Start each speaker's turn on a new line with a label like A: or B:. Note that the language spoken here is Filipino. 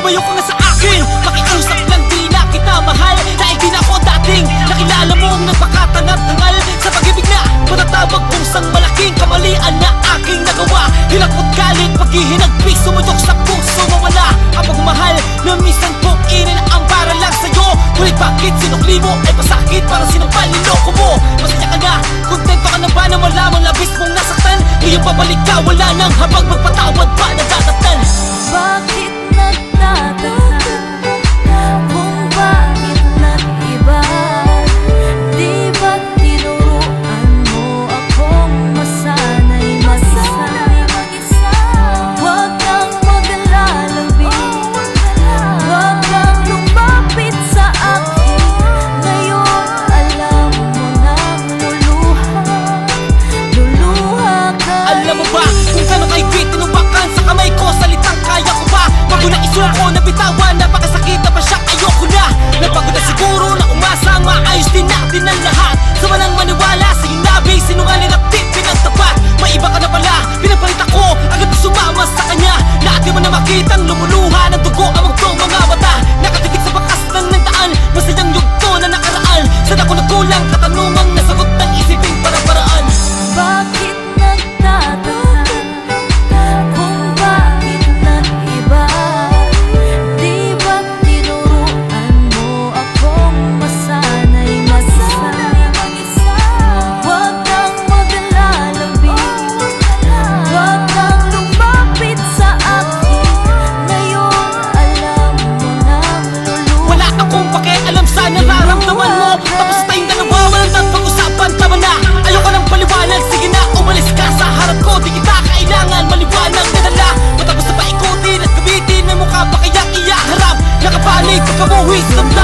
A: Lumayo ka nga sa akin. Pakiusap lang di na kita mahal. Dahil di na ako dating. Nakilala mo ang nagpakatangat hangal Sa pag-ibig na matatawag kong sang malaking kamalian na aking nagawa. Hilakot galit paghihinagpig Sumutok sa puso mawala. Ang pagmahal na minsan kong inin ang para lang sa'yo. Ngunit bakit sinukli mo? Eh, Ay pasakit para sinumpal niloko mo. Masaya ka na, kontento ka na ba na malamang labis mong nasaktan? Ngayon babalik ka, wala nang habang magpapalala na isuko na bitawan. Napakasakit na pa siya ayoko na. Napagod na siguro na umasa Maayos din natin ang lahat. Sa walang maniwala sa iyong labi Sinungaling at di pinagtapat. May iba ka na pala Pinapalit ako Agad na sumama sa kanya. Na di mo na makitang lumuluha ng dugo ang magdong mga mata Nakatikit sa bakas ng nagdaan Masayang yugto na nakaraan. Saan ako nagkulang katanungang nasagot We the